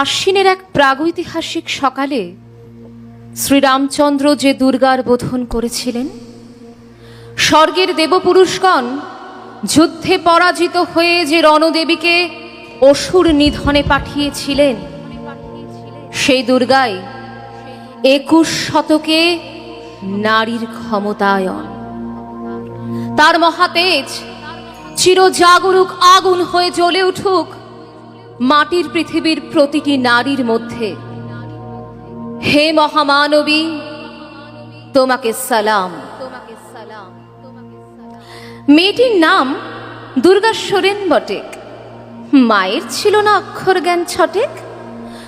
আশ্বিনের এক প্রাগৈতিহাসিক সকালে শ্রীরামচন্দ্র যে দুর্গার বোধন করেছিলেন, স্বর্গের দেবপুরুষগণ যুদ্ধে পরাজিত হয়ে যে রণদেবীকে অসুর নিধনে পাঠিয়েছিলেন, সেই দুর্গাই একুশ শতকে নারীর ক্ষমতায়ন। তার মহাতেজ চিরজাগরুক আগুন হয়ে জ্বলে উঠুক মাটির পৃথিবীর প্রতিটি নারীর মধ্যে। হে মহামানবী, তোমাকে সালাম। মেয়েটির নাম দুর্গা সোরেন বটেক। মায়ের ছিল না অক্ষর জ্ঞান ছটেক।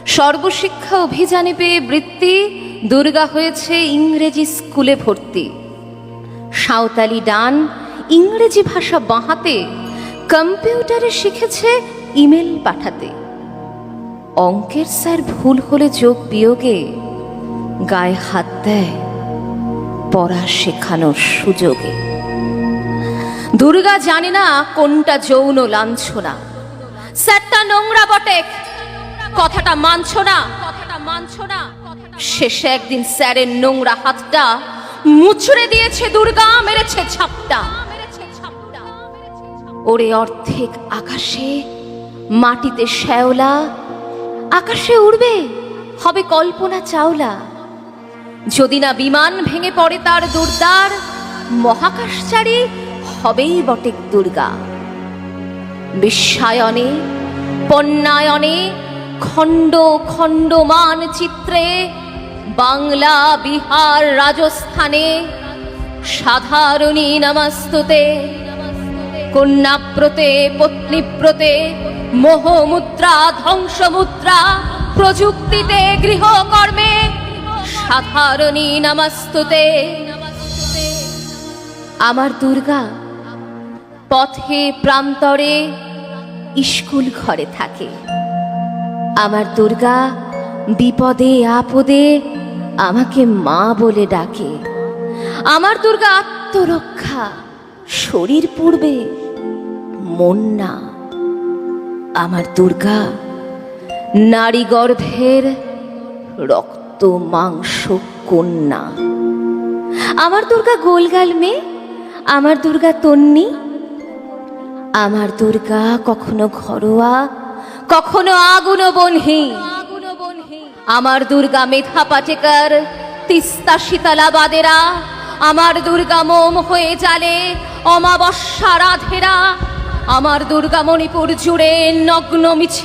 সর্বশিক্ষা অভিযানে পেয়ে বৃত্তি দুর্গা হয়েছে ইংরেজি স্কুলে ভর্তি। সাঁওতালি ডান ইংরেজি ভাষা বাঁহাতে কম্পিউটারে শিখেছে ইমেল পাঠাতে। অঙ্কের স্যার ভুল হলে যোগ বিয়োগে গায়ে হাত দেয় পড়া শেখানোর সুযোগে। দুর্গা জানে না কোনটা যৌন লাঞ্ছনা। স্যারটা নোংরা বটে। কথাটা মানছ না। কথাটা মানছ না। শেষে একদিন স্যারের নোংরা হাতটা মুচড়ে দিয়েছে দুর্গা, মেরেছে ছাপটা ওরে অর্ধেক আকাশে মাটিতে শ্যাওলা, আকাশে উড়বে, হবে কল্পনা চাওলা। যদি না বিমান ভেঙে পড়ে তার দুর্দার, মহাকাশচারী হবেই বটে দুর্গা। বিশ্বায়নে পণ্যায়নে খণ্ড খণ্ড মানচিত্রে বাংলা, বিহার, রাজস্থানে, সাধারণী নমস্তুতে। কন্যাপ্রতে পত্নীপ্রতে মোহমুদ্রা, ধ্বংসমুদ্রা, প্রযুক্তিতে, গৃহকর্মে, সাধারণী নমস্তুতে। আমার দুর্গা, পথে, প্রান্তরে স্কুল ঘরে থাকে। আমার দুর্গা, বিপদে, আপদে, আমাকে মা বলে ডাকে। আমার দুর্গা আত্মরক্ষা, শরীর পূর্বে মন না। আমার দুর্গা নারী গর্ভের রক্ত, মাংস, কন্যা। আমার দুর্গা গোলগাল মেয়ে, আমার দুর্গা তন্নি। আমার দুর্গা কখনো ঘরোয়া, কখনো আগুন বনহি আমার দুর্গা মেধা পাটেকার, তিস্তা শীতলা বাদেরা আমার দুর্গা মোম হয়ে জালে অমাবস্যা রাধেরা। আমার দুর্গামণিপুর জুড়ে নগ্ন মিছিল